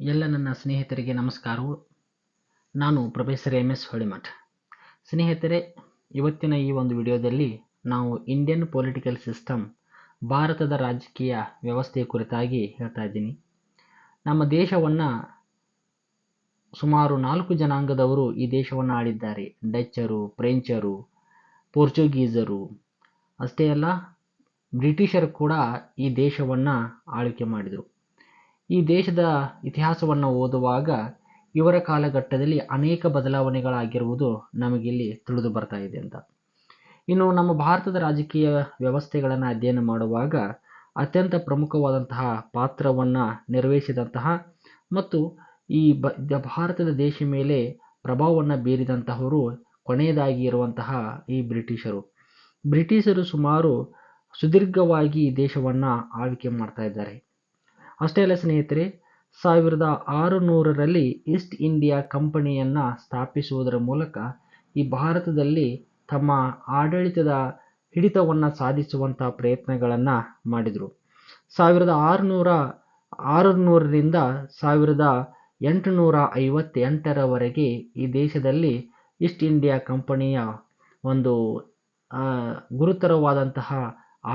ಎಲ್ಲ ನನ್ನ ಸ್ನೇಹಿತರಿಗೆ ನಮಸ್ಕಾರವು. ನಾನು ಪ್ರೊಫೆಸರ್ ಎಂ ಎಸ್ ಹೊಳಿಮಠ್. ಸ್ನೇಹಿತರೆ, ಇವತ್ತಿನ ಈ ಒಂದು ವಿಡಿಯೋದಲ್ಲಿ ನಾವು ಇಂಡಿಯನ್ ಪೊಲಿಟಿಕಲ್ ಸಿಸ್ಟಮ್ ಭಾರತದ ರಾಜಕೀಯ ವ್ಯವಸ್ಥೆಯ ಕುರಿತಾಗಿ ಹೇಳ್ತಾ ಇದ್ದೀನಿ. ನಮ್ಮ ದೇಶವನ್ನು ಸುಮಾರು ನಾಲ್ಕು ಜನಾಂಗದವರು ಈ ದೇಶವನ್ನು ಆಳಿದ್ದಾರೆ. ಡಚ್ಚರು, ಫ್ರೆಂಚರು, ಪೋರ್ಚುಗೀಸರು, ಅಷ್ಟೇ ಅಲ್ಲ, ಬ್ರಿಟಿಷರು ಕೂಡ ಈ ದೇಶವನ್ನು ಆಳ್ವಿಕೆ ಮಾಡಿದರು. ಈ ದೇಶದ ಇತಿಹಾಸವನ್ನು ಓದುವಾಗ ಇವರ ಕಾಲಘಟ್ಟದಲ್ಲಿ ಅನೇಕ ಬದಲಾವಣೆಗಳಾಗಿರುವುದು ನಮಗಿಲ್ಲಿ ತಿಳಿದು ಬರ್ತಾ ಇದೆ ಅಂತ. ಇನ್ನು ನಮ್ಮ ಭಾರತದ ರಾಜಕೀಯ ವ್ಯವಸ್ಥೆಗಳನ್ನು ಅಧ್ಯಯನ ಮಾಡುವಾಗ ಅತ್ಯಂತ ಪ್ರಮುಖವಾದಂತಹ ಪಾತ್ರವನ್ನು ನಿರ್ವಹಿಸಿದಂತಹ ಮತ್ತು ಈ ಬ ಭಾರತದ ದೇಶ ಮೇಲೆ ಪ್ರಭಾವವನ್ನು ಬೀರಿದಂತಹವರು ಕೊನೆಯದಾಗಿ ಇರುವಂತಹ ಈ ಬ್ರಿಟಿಷರು. ಬ್ರಿಟಿಷರು ಸುಮಾರು ಸುದೀರ್ಘವಾಗಿ ಈ ದೇಶವನ್ನು ಆಳ್ವಿಕೆ ಮಾಡ್ತಾ ಇದ್ದಾರೆ. ಅಷ್ಟೇ ಅಲ್ಲ ಸ್ನೇಹಿತರೆ, ಸಾವಿರದ ಆರುನೂರರಲ್ಲಿ ಈಸ್ಟ್ ಇಂಡಿಯಾ ಕಂಪನಿಯನ್ನು ಸ್ಥಾಪಿಸುವುದರ ಮೂಲಕ ಈ ಭಾರತದಲ್ಲಿ ತಮ್ಮ ಆಡಳಿತದ ಹಿಡಿತವನ್ನು ಸಾಧಿಸುವಂಥ ಪ್ರಯತ್ನಗಳನ್ನು ಮಾಡಿದರು. ಸಾವಿರದ ಆರುನೂರ ಆರುನೂರರಿಂದ ಸಾವಿರದ ಎಂಟುನೂರ ಐವತ್ತೆಂಟರವರೆಗೆ ಈ ದೇಶದಲ್ಲಿ ಈಸ್ಟ್ ಇಂಡಿಯಾ ಕಂಪನಿಯ ಒಂದು ಗುರುತರವಾದಂತಹ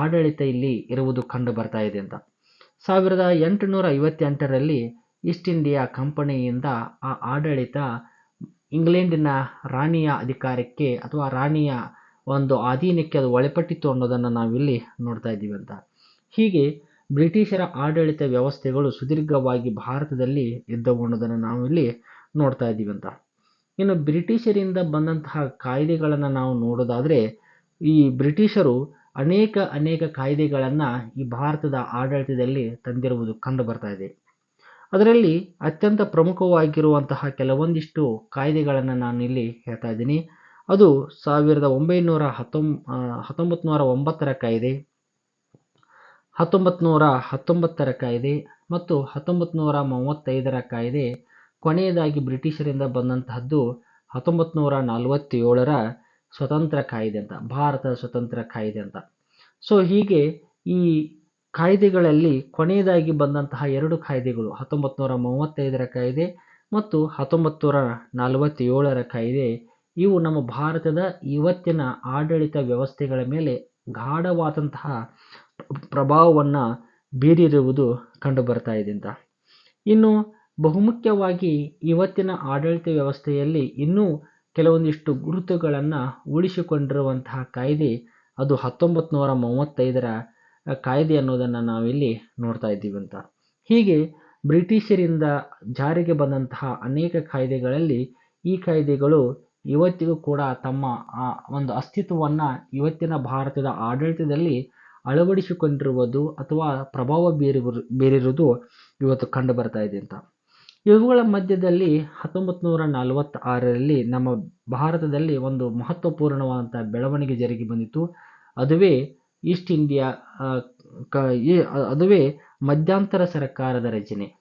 ಆಡಳಿತ ಇಲ್ಲಿ ಇರುವುದು ಕಂಡು ಬರ್ತಾ ಇದೆ ಅಂತ. ಸಾವಿರದ ಎಂಟುನೂರ ಐವತ್ತೆಂಟರಲ್ಲಿ ಈಸ್ಟ್ ಇಂಡಿಯಾ ಕಂಪನಿಯಿಂದ ಆ ಆಡಳಿತ ಇಂಗ್ಲೆಂಡಿನ ರಾಣಿಯ ಅಧಿಕಾರಕ್ಕೆ ಅಥವಾ ರಾಣಿಯ ಒಂದು ಅಧೀನಕ್ಕೆ ಅದು ಒಳಪಟ್ಟಿತ್ತು ಅನ್ನೋದನ್ನು ನಾವಿಲ್ಲಿ ನೋಡ್ತಾ ಇದ್ದೀವಿ ಅಂತ. ಹೀಗೆ ಬ್ರಿಟಿಷರ ಆಡಳಿತ ವ್ಯವಸ್ಥೆಗಳು ಸುದೀರ್ಘವಾಗಿ ಭಾರತದಲ್ಲಿ ಇದ್ದವು ಅನ್ನೋದನ್ನು ನಾವಿಲ್ಲಿ ನೋಡ್ತಾ ಇದ್ದೀವಿ ಅಂತ. ಇನ್ನು ಬ್ರಿಟಿಷರಿಂದ ಬಂದಂತಹ ಕಾಯ್ದೆಗಳನ್ನು ನಾವು ನೋಡೋದಾದರೆ ಈ ಬ್ರಿಟಿಷರು ಅನೇಕ ಅನೇಕ ಕಾಯ್ದೆಗಳನ್ನು ಈ ಭಾರತದ ಆಡಳಿತದಲ್ಲಿ ತಂದಿರುವುದು ಕಂಡು ಬರ್ತಾ ಇದೆ. ಅದರಲ್ಲಿ ಅತ್ಯಂತ ಪ್ರಮುಖವಾಗಿರುವಂತಹ ಕೆಲವೊಂದಿಷ್ಟು ಕಾಯ್ದೆಗಳನ್ನು ನಾನು ಇಲ್ಲಿ ಹೇಳ್ತಾ ಇದ್ದೀನಿ. ಅದು ಸಾವಿರದ ಒಂಬೈನೂರ ಹತ್ತೊಂ ಹತ್ತೊಂಬತ್ತು ನೂರ ಒಂಬತ್ತರ ಕಾಯ್ದೆ ಹತ್ತೊಂಬತ್ತು ನೂರ ಹತ್ತೊಂಬತ್ತರ ಕಾಯ್ದೆ ಮತ್ತು ಹತ್ತೊಂಬತ್ತು ನೂರ ಮೂವತ್ತೈದರ ಕಾಯ್ದೆ ಕೊನೆಯದಾಗಿ ಬ್ರಿಟಿಷರಿಂದ ಬಂದಂತಹದ್ದು ಹತ್ತೊಂಬತ್ತು ನೂರ ನಲವತ್ತೇಳರ ಸ್ವತಂತ್ರ ಕಾಯ್ದೆ ಅಂತ, ಭಾರತದ ಸ್ವತಂತ್ರ ಕಾಯ್ದೆ ಅಂತ. ಸೊ ಹೀಗೆ ಈ ಕಾಯ್ದೆಗಳಲ್ಲಿ ಕೊನೆಯದಾಗಿ ಬಂದಂತಹ ಎರಡು ಕಾಯ್ದೆಗಳು ಹತ್ತೊಂಬತ್ತು ನೂರ ಮೂವತ್ತೈದರ ಕಾಯ್ದೆ ಮತ್ತು ಹತ್ತೊಂಬತ್ತು ನೂರ ನಲವತ್ತೇಳರ ಕಾಯ್ದೆ, ಇವು ನಮ್ಮ ಭಾರತದ ಇವತ್ತಿನ ಆಡಳಿತ ವ್ಯವಸ್ಥೆಗಳ ಮೇಲೆ ಗಾಢವಾದಂತಹ ಪ್ರಭಾವವನ್ನು ಬೀರಿರುವುದು ಕಂಡುಬರ್ತಾ ಇದೆ ಅಂತ. ಇನ್ನು ಬಹುಮುಖ್ಯವಾಗಿ ಇವತ್ತಿನ ಆಡಳಿತ ವ್ಯವಸ್ಥೆಯಲ್ಲಿ ಇನ್ನೂ ಕೆಲವೊಂದಿಷ್ಟು ಗುರುತುಗಳನ್ನು ಉಳಿಸಿಕೊಂಡಿರುವಂತಹ ಕಾಯ್ದೆ ಅದು ಹತ್ತೊಂಬತ್ತು ನೂರ ಮೂವತ್ತೈದರ ಕಾಯ್ದೆ ಅನ್ನೋದನ್ನು ನಾವಿಲ್ಲಿ ನೋಡ್ತಾ ಇದ್ದೀವಿ ಅಂತ. ಹೀಗೆ ಬ್ರಿಟಿಷರಿಂದ ಜಾರಿಗೆ ಬಂದಂತಹ ಅನೇಕ ಕಾಯ್ದೆಗಳಲ್ಲಿ ಈ ಕಾಯ್ದೆಗಳು ಇವತ್ತಿಗೂ ಕೂಡ ತಮ್ಮ, ಆ, ಒಂದು ಅಸ್ತಿತ್ವವನ್ನು ಇವತ್ತಿನ ಭಾರತದ ಆಡಳಿತದಲ್ಲಿ ಅಳವಡಿಸಿಕೊಂಡಿರುವುದು ಅಥವಾ ಪ್ರಭಾವ ಬೀರಿ ಬೀರಿರುವುದು ಇವತ್ತು ಕಂಡು ಬರ್ತಾ ಇದೆ ಅಂತ. ಇವುಗಳ ಮಧ್ಯದಲ್ಲಿ ಹತ್ತೊಂಬತ್ತು ನೂರ ನಲವತ್ತಾರರಲ್ಲಿ ನಮ್ಮ ಭಾರತದಲ್ಲಿ ಒಂದು ಮಹತ್ವಪೂರ್ಣವಾದಂಥ ಬೆಳವಣಿಗೆ ಜರುಗಿ ಬಂದಿತ್ತು. ಅದುವೇ ಈಸ್ಟ್ ಇಂಡಿಯಾ ಕ, ಈ- ಅದುವೇ ಮಧ್ಯಂತರ ಸರ್ಕಾರದ ರಚನೆ.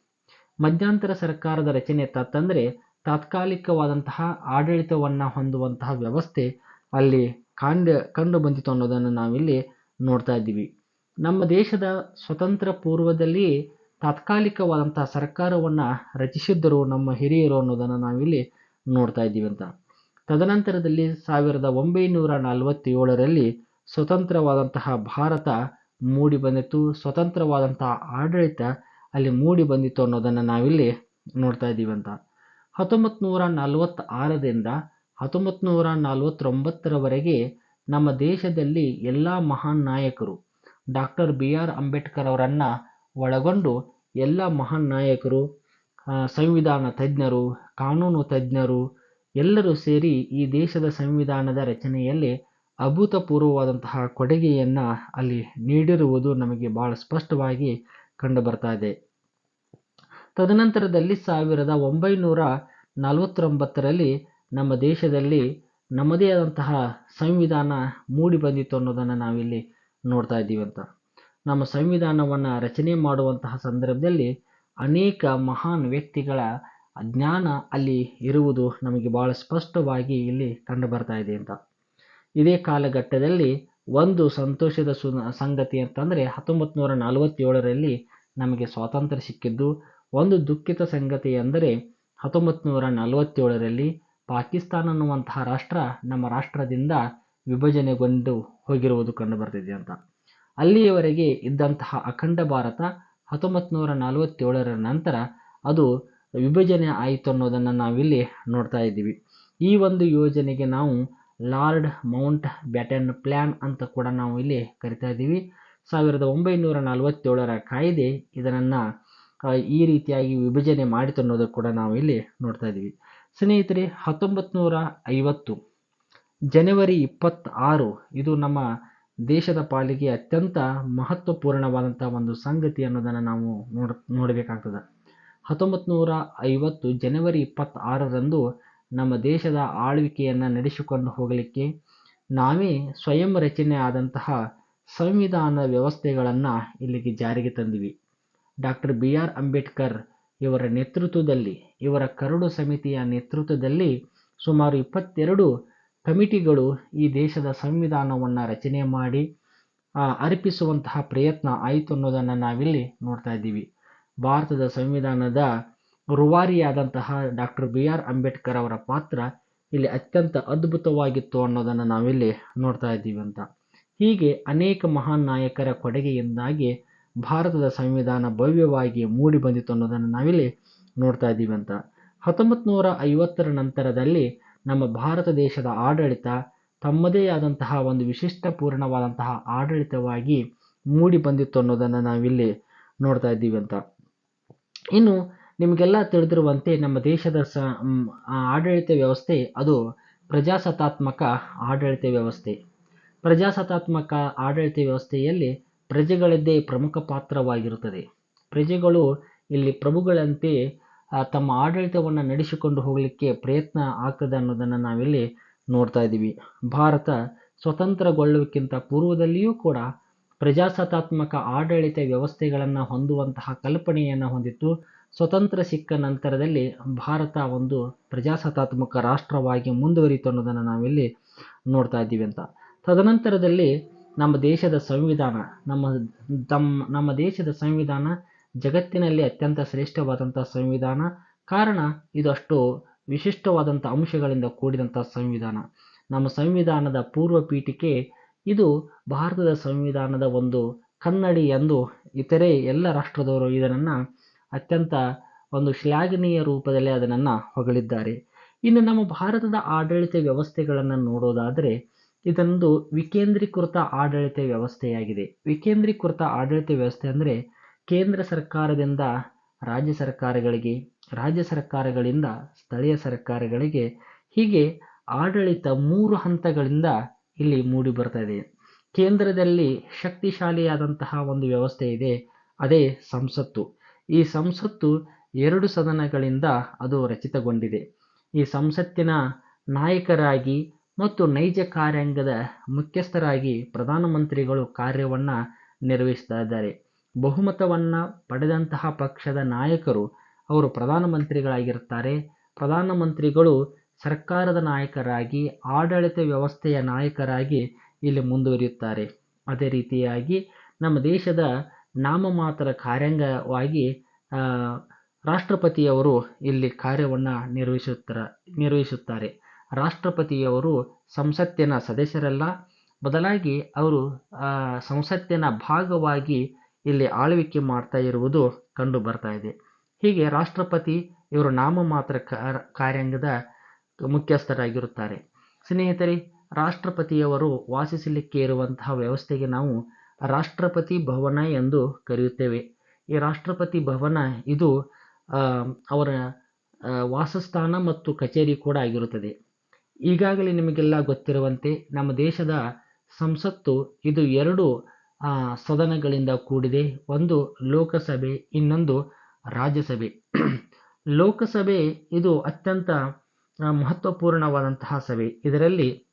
ಮಧ್ಯಂತರ ಸರ್ಕಾರದ ರಚನೆ ತತ್ತಂದರೆ ತಾತ್ಕಾಲಿಕವಾದಂತಹ ಆಡಳಿತವನ್ನು ಹೊಂದುವಂತಹ ವ್ಯವಸ್ಥೆ ಅಲ್ಲಿ ಕಾಂಡ, ಕಂಡು ಬಂದಿತ್ತು ಅನ್ನೋದನ್ನು ನಾವಿಲ್ಲಿ ನೋಡ್ತಾ ಇದ್ದೀವಿ. ನಮ್ಮ ದೇಶದ ಸ್ವತಂತ್ರ ಪೂರ್ವದಲ್ಲಿ ತಾತ್ಕಾಲಿಕವಾದಂತಹ ಸರ್ಕಾರವನ್ನು ರಚಿಸಿದ್ದರು ನಮ್ಮ ಹಿರಿಯರು ಅನ್ನೋದನ್ನು ನಾವಿಲ್ಲಿ ನೋಡ್ತಾ ಇದ್ದೀವಿ ಅಂತ. ತದನಂತರದಲ್ಲಿ ಸಾವಿರದ ಒಂಬೈನೂರ ನಲವತ್ತೇಳರಲ್ಲಿ ಸ್ವತಂತ್ರವಾದಂತಹ ಭಾರತ ಮೂಡಿ ಬಂದಿತ್ತು. ಸ್ವತಂತ್ರವಾದಂತಹ ಆಡಳಿತ ಅಲ್ಲಿ ಮೂಡಿ ಬಂದಿತ್ತು ಅನ್ನೋದನ್ನು ನಾವಿಲ್ಲಿ ನೋಡ್ತಾ ಇದ್ದೀವಿ ಅಂತ. ಹತ್ತೊಂಬತ್ತು ನೂರ ನಲವತ್ತಾರರಿಂದ ಹತ್ತೊಂಬತ್ತು ನೂರ ನಲವತ್ತೊಂಬತ್ತರವರೆಗೆ ನಮ್ಮ ದೇಶದಲ್ಲಿ ಎಲ್ಲ ಮಹಾನ್ ನಾಯಕರು ಡಾಕ್ಟರ್ ಬಿ ಆರ್ ಅಂಬೇಡ್ಕರ್ ಅವರನ್ನು ಒಳಗೊಂಡು ಎಲ್ಲ ಮಹಾನ್ ನಾಯಕರು ಸಂವಿಧಾನ ತಜ್ಞರು, ಕಾನೂನು ತಜ್ಞರು ಎಲ್ಲರೂ ಸೇರಿ ಈ ದೇಶದ ಸಂವಿಧಾನದ ರಚನೆಯಲ್ಲಿ ಅಭೂತಪೂರ್ವವಾದಂತಹ ಕೊಡುಗೆಯನ್ನು ಅಲ್ಲಿ ನೀಡಿರುವುದು ನಮಗೆ ಭಾಳ ಸ್ಪಷ್ಟವಾಗಿ ಕಂಡು ಬರ್ತಾ ಇದೆ. ತದನಂತರದಲ್ಲಿ ಸಾವಿರದ ಒಂಬೈನೂರ ನಲವತ್ತೊಂಬತ್ತರಲ್ಲಿ ನಮ್ಮ ದೇಶದಲ್ಲಿ ನಮ್ಮದೇ ಆದಂತಹ ಸಂವಿಧಾನ ಮೂಡಿ ಬಂದಿತ್ತು ಅನ್ನೋದನ್ನು ನಾವಿಲ್ಲಿ ನೋಡ್ತಾ ಇದ್ದೀವಿ ಅಂತ. ನಮ್ಮ ಸಂವಿಧಾನವನ್ನು ರಚನೆ ಮಾಡುವಂತಹ ಸಂದರ್ಭದಲ್ಲಿ ಅನೇಕ ಮಹಾನ್ ವ್ಯಕ್ತಿಗಳ ಜ್ಞಾನ ಅಲ್ಲಿ ಇರುವುದು ನಮಗೆ ಬಹಳ ಸ್ಪಷ್ಟವಾಗಿ ಇಲ್ಲಿ ಕಂಡು ಬರ್ತಾ ಇದೆ ಅಂತ. ಇದೇ ಕಾಲಘಟ್ಟದಲ್ಲಿ ಒಂದು ಸಂತೋಷದ ಸು, ಸಂಗತಿ ಅಂತಂದರೆ ಹತ್ತೊಂಬತ್ತು ನೂರ ನಲವತ್ತೇಳರಲ್ಲಿ ನಮಗೆ ಸ್ವಾತಂತ್ರ್ಯ ಸಿಕ್ಕಿದ್ದು. ಒಂದು ದುಃಖಿತ ಸಂಗತಿ ಅಂದರೆ ಹತ್ತೊಂಬತ್ತು ನೂರ ನಲವತ್ತೇಳರಲ್ಲಿ ಪಾಕಿಸ್ತಾನ ಅನ್ನುವಂತಹ ರಾಷ್ಟ್ರ ನಮ್ಮ ರಾಷ್ಟ್ರದಿಂದ ವಿಭಜನೆಗೊಂಡು ಹೋಗಿರುವುದು ಕಂಡುಬರ್ತಿದೆ ಅಂತ. ಅಲ್ಲಿಯವರೆಗೆ ಇದ್ದಂತಹ ಅಖಂಡ ಭಾರತ ಹತ್ತೊಂಬತ್ತು ನೂರ ನಲವತ್ತೇಳರ ನಂತರ ಅದು ವಿಭಜನೆ ಆಯಿತು ಅನ್ನೋದನ್ನು ನಾವಿಲ್ಲಿ ನೋಡ್ತಾ ಇದ್ದೀವಿ. ಈ ಒಂದು ಯೋಜನೆಗೆ ನಾವು ಲಾರ್ಡ್ ಮೌಂಟ್ ಬ್ಯಾಟನ್ ಪ್ಲ್ಯಾನ್ ಅಂತ ಕೂಡ ನಾವು ಇಲ್ಲಿ ಕರಿತಾ ಇದ್ದೀವಿ. ಸಾವಿರದ ಒಂಬೈನೂರ ನಲವತ್ತೇಳರ ಕಾಯ್ದೆ ಇದನ್ನು ಈ ರೀತಿಯಾಗಿ ವಿಭಜನೆ ಮಾಡಿತು ಅನ್ನೋದು ಕೂಡ ನಾವು ಇಲ್ಲಿ ನೋಡ್ತಾ ಇದ್ದೀವಿ. ಸ್ನೇಹಿತರೆ ಹತ್ತೊಂಬತ್ತು ನೂರ ಐವತ್ತು, ಜನವರಿ ಇಪ್ಪತ್ತಾರು, ಇದು ನಮ್ಮ ದೇಶದ ಪಾಲಿಗೆ ಅತ್ಯಂತ ಮಹತ್ವಪೂರ್ಣವಾದಂಥ ಒಂದು ಸಂಗತಿ ಅನ್ನೋದನ್ನು ನಾವು ನೋಡ, ನೋಡಬೇಕಾಗ್ತದೆ. ಹತ್ತೊಂಬತ್ತು ನೂರ ಐವತ್ತು ಜನವರಿ ಇಪ್ಪತ್ತಾರರಂದು ನಮ್ಮ ದೇಶದ ಆಳ್ವಿಕೆಯನ್ನು ನಡೆಸಿಕೊಂಡು ಹೋಗಲಿಕ್ಕೆ ನಾವೇ ಸ್ವಯಂ ರಚನೆ ಆದಂತಹ ಸಂವಿಧಾನ ವ್ಯವಸ್ಥೆಗಳನ್ನು ಇಲ್ಲಿಗೆ ಜಾರಿಗೆ ತಂದಿವಿ. ಡಾಕ್ಟರ್ ಬಿ ಆರ್ ಅಂಬೇಡ್ಕರ್ ಇವರ ನೇತೃತ್ವದಲ್ಲಿ, ಇವರ ಕರಡು ಸಮಿತಿಯ ನೇತೃತ್ವದಲ್ಲಿ ಸುಮಾರು ಇಪ್ಪತ್ತೆರಡು ಕಮಿಟಿಗಳು ಈ ದೇಶದ ಸಂವಿಧಾನವನ್ನು ರಚನೆ ಮಾಡಿ ಅರ್ಪಿಸುವಂತಹ ಪ್ರಯತ್ನ ಆಯಿತು ಅನ್ನೋದನ್ನು ನಾವಿಲ್ಲಿ ನೋಡ್ತಾ ಇದ್ದೀವಿ. ಭಾರತದ ಸಂವಿಧಾನದ ರೂವಾರಿಯಾದಂತಹ ಡಾಕ್ಟರ್ ಬಿ ಆರ್ ಅಂಬೇಡ್ಕರ್ ಅವರ ಪಾತ್ರ ಇಲ್ಲಿ ಅತ್ಯಂತ ಅದ್ಭುತವಾಗಿತ್ತು ಅನ್ನೋದನ್ನು ನಾವಿಲ್ಲಿ ನೋಡ್ತಾ ಇದ್ದೀವಿ ಅಂತ. ಹೀಗೆ ಅನೇಕ ಮಹಾನ್ ನಾಯಕರ ಕೊಡುಗೆಯಿಂದಾಗಿ ಭಾರತದ ಸಂವಿಧಾನ ಭವ್ಯವಾಗಿ ಮೂಡಿ ಬಂದಿತ್ತು ಅನ್ನೋದನ್ನು ನಾವಿಲ್ಲಿ ನೋಡ್ತಾ ಇದ್ದೀವಿ ಅಂತ. ಹತ್ತೊಂಬತ್ತು ನೂರ ಐವತ್ತರ ನಂತರದಲ್ಲಿ ನಮ್ಮ ಭಾರತ ದೇಶದ ಆಡಳಿತ ತಮ್ಮದೇ ಆದಂತಹ ಒಂದು ವಿಶಿಷ್ಟ ಪೂರ್ಣವಾದಂತಹ ಆಡಳಿತವಾಗಿ ಮೂಡಿ ಬಂದಿತ್ತು ಅನ್ನೋದನ್ನು ನಾವಿಲ್ಲಿ ನೋಡ್ತಾ ಇದ್ದೀವಿ ಅಂತ. ಇನ್ನು ನಿಮಗೆಲ್ಲ ತಿಳಿದಿರುವಂತೆ ನಮ್ಮ ದೇಶದ ಸ ಆಡಳಿತ ವ್ಯವಸ್ಥೆ ಅದು ಪ್ರಜಾಸತ್ತಾತ್ಮಕ ಆಡಳಿತ ವ್ಯವಸ್ಥೆ. ಪ್ರಜಾಸತ್ತಾತ್ಮಕ ಆಡಳಿತ ವ್ಯವಸ್ಥೆಯಲ್ಲಿ ಪ್ರಜೆಗಳದ್ದೇ ಪ್ರಮುಖ ಪಾತ್ರವಾಗಿರುತ್ತದೆ. ಪ್ರಜೆಗಳು ಇಲ್ಲಿ ಪ್ರಭುಗಳಂತೆ ತಮ್ಮ ಆಡಳಿತವನ್ನು ನಡೆಸಿಕೊಂಡು ಹೋಗಲಿಕ್ಕೆ ಪ್ರಯತ್ನ ಆಗ್ತದೆ ಅನ್ನೋದನ್ನು ನಾವಿಲ್ಲಿ ನೋಡ್ತಾ ಇದ್ದೀವಿ. ಭಾರತ ಸ್ವತಂತ್ರಗೊಳ್ಳುವುದಕ್ಕಿಂತ ಪೂರ್ವದಲ್ಲಿಯೂ ಕೂಡ ಪ್ರಜಾಸತ್ತಾತ್ಮಕ ಆಡಳಿತ ವ್ಯವಸ್ಥೆಗಳನ್ನು ಹೊಂದುವಂತಹ ಕಲ್ಪನೆಯನ್ನು ಹೊಂದಿತ್ತು. ಸ್ವತಂತ್ರ ಸಿಕ್ಕ ನಂತರದಲ್ಲಿ ಭಾರತ ಒಂದು ಪ್ರಜಾಸತ್ತಾತ್ಮಕ ರಾಷ್ಟ್ರವಾಗಿ ಮುಂದುವರಿತು ಅನ್ನೋದನ್ನು ನಾವಿಲ್ಲಿ ನೋಡ್ತಾ ಇದ್ದೀವಿ ಅಂತ. ತದನಂತರದಲ್ಲಿ ನಮ್ಮ ದೇಶದ ಸಂವಿಧಾನ, ನಮ್ಮ ತಮ್ಮ ನಮ್ಮ ದೇಶದ ಸಂವಿಧಾನ ಜಗತ್ತಿನಲ್ಲಿ ಅತ್ಯಂತ ಶ್ರೇಷ್ಠವಾದಂಥ ಸಂವಿಧಾನ. ಕಾರಣ, ಇದು ಅಷ್ಟು ವಿಶಿಷ್ಟವಾದಂಥ ಅಂಶಗಳಿಂದ ಕೂಡಿದಂಥ ಸಂವಿಧಾನ. ನಮ್ಮ ಸಂವಿಧಾನದ ಪೂರ್ವ ಪೀಠಿಕೆ ಇದು ಭಾರತದ ಸಂವಿಧಾನದ ಒಂದು ಕನ್ನಡಿ ಎಂದು ಇತರೆ ಎಲ್ಲ ರಾಷ್ಟ್ರದವರು ಇದನ್ನು ಅತ್ಯಂತ ಒಂದು ಶ್ಲಾಘನೀಯ ರೂಪದಲ್ಲಿ ಅದನ್ನು ಹೊಗಳಿದ್ದಾರೆ. ಇನ್ನು ನಮ್ಮ ಭಾರತದ ಆಡಳಿತ ವ್ಯವಸ್ಥೆಗಳನ್ನು ನೋಡೋದಾದರೆ, ಇದೊಂದು ವಿಕೇಂದ್ರೀಕೃತ ಆಡಳಿತ ವ್ಯವಸ್ಥೆಯಾಗಿದೆ. ವಿಕೇಂದ್ರೀಕೃತ ಆಡಳಿತ ವ್ಯವಸ್ಥೆ ಅಂದರೆ ಕೇಂದ್ರ ಸರ್ಕಾರದಿಂದ ರಾಜ್ಯ ಸರ್ಕಾರಗಳಿಗೆ, ರಾಜ್ಯ ಸರ್ಕಾರಗಳಿಂದ ಸ್ಥಳೀಯ ಸರ್ಕಾರಗಳಿಗೆ ಹೀಗೆ ಆಡಳಿತ ಮೂರು ಹಂತಗಳಿಂದ ಇಲ್ಲಿ ಮೂಡಿ ಬರ್ತಾ ಇದೆ ಕೇಂದ್ರದಲ್ಲಿ ಶಕ್ತಿಶಾಲಿಯಾದಂತಹ ಒಂದು ವ್ಯವಸ್ಥೆ ಇದೆ, ಅದೇ ಸಂಸತ್ತು. ಈ ಸಂಸತ್ತು ಎರಡು ಸದನಗಳಿಂದ ಅದು ರಚಿತಗೊಂಡಿದೆ. ಈ ಸಂಸತ್ತಿನ ನಾಯಕರಾಗಿ ಮತ್ತು ನೈಜ ಕಾರ್ಯಾಂಗದ ಮುಖ್ಯಸ್ಥರಾಗಿ ಪ್ರಧಾನಮಂತ್ರಿಗಳು ಕಾರ್ಯವನ್ನು ನಿರ್ವಹಿಸ್ತಾ ಇದ್ದಾರೆ. ಬಹುಮತವನ್ನು ಪಡೆದಂತಹ ಪಕ್ಷದ ನಾಯಕರು ಅವರು ಪ್ರಧಾನಮಂತ್ರಿಗಳಾಗಿರುತ್ತಾರೆ. ಪ್ರಧಾನಮಂತ್ರಿಗಳು ಸರ್ಕಾರದ ನಾಯಕರಾಗಿ, ಆಡಳಿತ ವ್ಯವಸ್ಥೆಯ ನಾಯಕರಾಗಿ ಇಲ್ಲಿ ಮುಂದುವರಿಯುತ್ತಾರೆ. ಅದೇ ರೀತಿಯಾಗಿ ನಮ್ಮ ದೇಶದ ನಾಮಮಾತ್ರ ಕಾರ್ಯಾಂಗವಾಗಿ ರಾಷ್ಟ್ರಪತಿಯವರು ಇಲ್ಲಿ ಕಾರ್ಯವನ್ನು ನಿರ್ವಹಿಸುತ್ತಾರೆ ನಿರ್ವಹಿಸುತ್ತಾರೆ. ರಾಷ್ಟ್ರಪತಿಯವರು ಸಂಸತ್ತಿನ ಸದಸ್ಯರಲ್ಲ, ಬದಲಾಗಿ ಅವರು ಸಂಸತ್ತಿನ ಭಾಗವಾಗಿ ಇಲ್ಲಿ ಆಳ್ವಿಕೆ ಮಾಡ್ತಾ ಇರುವುದು ಕಂಡು ಬರ್ತಾ ಇದೆ. ಹೀಗೆ ರಾಷ್ಟ್ರಪತಿ ಇವರು ನಾಮಮಾತ್ರ ಕಾರ್ಯಾಂಗದ ಮುಖ್ಯಸ್ಥರಾಗಿರುತ್ತಾರೆ. ಸ್ನೇಹಿತರೆ, ರಾಷ್ಟ್ರಪತಿಯವರು ವಾಸಿಸಲಿಕ್ಕೆ ಇರುವಂತಹ ವ್ಯವಸ್ಥೆಗೆ ನಾವು ರಾಷ್ಟ್ರಪತಿ ಭವನ ಎಂದು ಕರೆಯುತ್ತೇವೆ. ಈ ರಾಷ್ಟ್ರಪತಿ ಭವನ ಇದು ಅವರ ವಾಸಸ್ಥಾನ ಮತ್ತು ಕಚೇರಿ ಕೂಡ ಆಗಿರುತ್ತದೆ. ಈಗಾಗಲೇ ನಿಮಗೆಲ್ಲ ಗೊತ್ತಿರುವಂತೆ ನಮ್ಮ ದೇಶದ ಸಂಸತ್ತು ಇದು ಎರಡು ಸದನಗಳಿಂದ ಕೂಡಿದೆ. ಒಂದು ಲೋಕಸಭೆ, ಇನ್ನೊಂದು ರಾಜ್ಯಸಭೆ. ಲೋಕಸಭೆ ಇದು ಅತ್ಯಂತ ಮಹತ್ವಪೂರ್ಣವಾದಂತಹ ಸಭೆ. ಇದರಲ್ಲಿ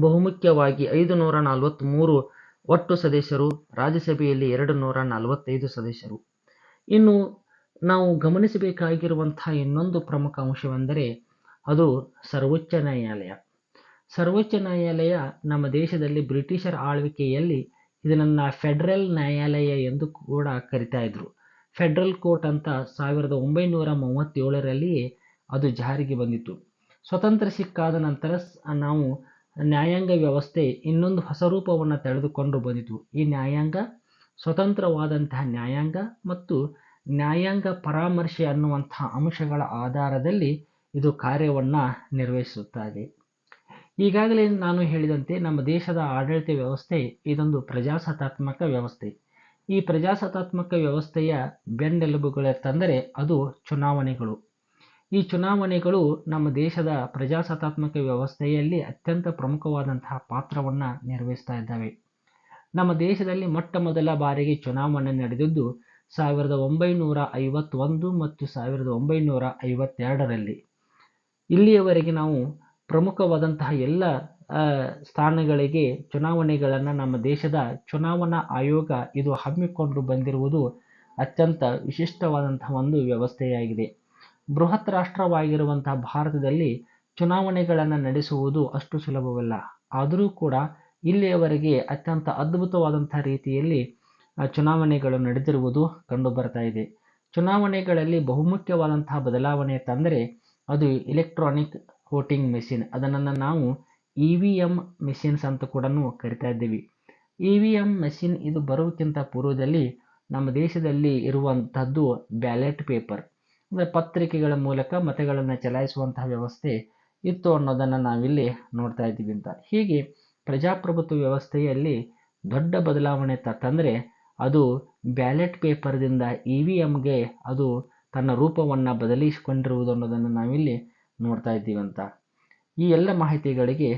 ಬಹುಮುಖ್ಯವಾಗಿ ಐದು ನೂರ ನಲವತ್ತ್ಮೂರು ಒಟ್ಟು ಸದಸ್ಯರು, ರಾಜ್ಯಸಭೆಯಲ್ಲಿ ಎರಡು ನೂರ ನಲವತ್ತೈದು ಸದಸ್ಯರು. ಇನ್ನು ನಾವು ಗಮನಿಸಬೇಕಾಗಿರುವಂತಹ ಇನ್ನೊಂದು ಪ್ರಮುಖ ಅಂಶವೆಂದರೆ ಅದು ಸರ್ವೋಚ್ಚ ನ್ಯಾಯಾಲಯ. ಸರ್ವೋಚ್ಚ ನ್ಯಾಯಾಲಯ ನಮ್ಮ ದೇಶದಲ್ಲಿ ಬ್ರಿಟಿಷರ ಆಳ್ವಿಕೆಯಲ್ಲಿ ಇದನ್ನು ಫೆಡರಲ್ ನ್ಯಾಯಾಲಯ ಎಂದು ಕೂಡ ಕರಿತಾ ಇದ್ರು. ಫೆಡರಲ್ ಕೋರ್ಟ್ ಅಂತ ಸಾವಿರದ ಒಂಬೈನೂರ ಮೂವತ್ತೇಳರಲ್ಲಿ ಅದು ಜಾರಿಗೆ ಬಂದಿತ್ತು. ಸ್ವತಂತ್ರ ಸಿಕ್ಕಾದ ನಂತರ ನಾವು ನ್ಯಾಯಾಂಗ ವ್ಯವಸ್ಥೆ ಇನ್ನೊಂದು ಹೊಸ ರೂಪವನ್ನು ತೆಗೆದುಕೊಂಡು ಬಂದಿತು ಈ ನ್ಯಾಯಾಂಗ ಸ್ವತಂತ್ರವಾದಂತಹ ನ್ಯಾಯಾಂಗ ಮತ್ತು ನ್ಯಾಯಾಂಗ ಪರಾಮರ್ಶೆ ಅನ್ನುವಂತಹ ಅಂಶಗಳ ಆಧಾರದಲ್ಲಿ ಇದು ಕಾರ್ಯವನ್ನು ನಿರ್ವಹಿಸುತ್ತದೆ ಈಗಾಗಲೇ ನಾನು ಹೇಳಿದಂತೆ ನಮ್ಮ ದೇಶದ ಆಡಳಿತ ವ್ಯವಸ್ಥೆ ಇದೊಂದು ಪ್ರಜಾಸತ್ತಾತ್ಮಕ ವ್ಯವಸ್ಥೆ. ಈ ಪ್ರಜಾಸತ್ತಾತ್ಮಕ ವ್ಯವಸ್ಥೆಯ ಬೆನ್ನೆಲುಬುಗಳೆಂತಂದರೆ ಅದು ಚುನಾವಣೆಗಳು. ಈ ಚುನಾವಣೆಗಳು ನಮ್ಮ ದೇಶದ ಪ್ರಜಾಸತ್ತಾತ್ಮಕ ವ್ಯವಸ್ಥೆಯಲ್ಲಿ ಅತ್ಯಂತ ಪ್ರಮುಖವಾದಂತಹ ಪಾತ್ರವನ್ನು ನಿರ್ವಹಿಸ್ತಾ ಇದ್ದಾವೆ. ನಮ್ಮ ದೇಶದಲ್ಲಿ ಮೊಟ್ಟ ಮೊದಲ ಬಾರಿಗೆ ಚುನಾವಣೆ ನಡೆದಿದ್ದು ಸಾವಿರದ ಒಂಬೈನೂರ ಐವತ್ತೊಂದು ಮತ್ತು ಸಾವಿರದ ಒಂಬೈನೂರ ಐವತ್ತೆರಡರಲ್ಲಿ. ಇಲ್ಲಿಯವರೆಗೆ ನಾವು ಪ್ರಮುಖವಾದಂತಹ ಎಲ್ಲ ಸ್ಥಾನಗಳಿಗೆ ಚುನಾವಣೆಗಳನ್ನು ನಮ್ಮ ದೇಶದ ಚುನಾವಣಾ ಆಯೋಗ ಇದು ಹಮ್ಮಿಕೊಂಡು ಬಂದಿರುವುದು ಅತ್ಯಂತ ವಿಶಿಷ್ಟವಾದಂತಹ ಒಂದು ವ್ಯವಸ್ಥೆಯಾಗಿದೆ. ಬೃಹತ್ ರಾಷ್ಟ್ರವಾಗಿರುವಂತಹ ಭಾರತದಲ್ಲಿ ಚುನಾವಣೆಗಳನ್ನು ನಡೆಸುವುದು ಅಷ್ಟು ಸುಲಭವಲ್ಲ. ಆದರೂ ಕೂಡ ಇಲ್ಲಿಯವರೆಗೆ ಅತ್ಯಂತ ಅದ್ಭುತವಾದಂಥ ರೀತಿಯಲ್ಲಿ ಚುನಾವಣೆಗಳು ನಡೆದಿರುವುದು ಕಂಡು ಬರ್ತಾ ಇದೆ. ಚುನಾವಣೆಗಳಲ್ಲಿ ಬಹುಮುಖ್ಯವಾದಂತಹ ಬದಲಾವಣೆ ತಂದರೆ ಅದು ಇಲೆಕ್ಟ್ರಾನಿಕ್ ವೋಟಿಂಗ್ ಮೆಷಿನ್. ಅದನ್ನು ನಾವು ಇ ವಿ ಎಂ ಮೆಷಿನ್ಸ್ ಅಂತ ಕೂಡ ಕರಿತಾ ಇದ್ದೀವಿ. ಇ ವಿ ಎಂ ಮೆಷಿನ್ ಇದು ಬರೋಕ್ಕಿಂತ ಪೂರ್ವದಲ್ಲಿ ನಮ್ಮ ದೇಶದಲ್ಲಿ ಇರುವಂಥದ್ದು ಬ್ಯಾಲೆಟ್ ಪೇಪರ್. ಅಂದರೆ ಪತ್ರಿಕೆಗಳ ಮೂಲಕ ಮತಗಳನ್ನು ಚಲಾಯಿಸುವಂತಹ ವ್ಯವಸ್ಥೆ ಇತ್ತು ಅನ್ನೋದನ್ನು ನಾವಿಲ್ಲಿ ನೋಡ್ತಾ ಇದ್ದೀವಿ ಅಂತ. ಹೀಗೆ ಪ್ರಜಾಪ್ರಭುತ್ವ ವ್ಯವಸ್ಥೆಯಲ್ಲಿ ದೊಡ್ಡ ಬದಲಾವಣೆ ತಂದರೆ ಅದು ಬ್ಯಾಲೆಟ್ ಪೇಪರ್ದಿಂದ ಇ ವಿ ಎಮ್ಗೆ ಅದು ತನ್ನ ರೂಪವನ್ನು ಬದಲಿಸಿಕೊಂಡಿರುವುದು ಅನ್ನೋದನ್ನು ನಾವಿಲ್ಲಿ ನೋಡ್ತಾ ಇದ್ದೀವಿ ಅಂತ ಈ ಎಲ್ಲ ಮಾಹಿತಿಗಳಿಗೆ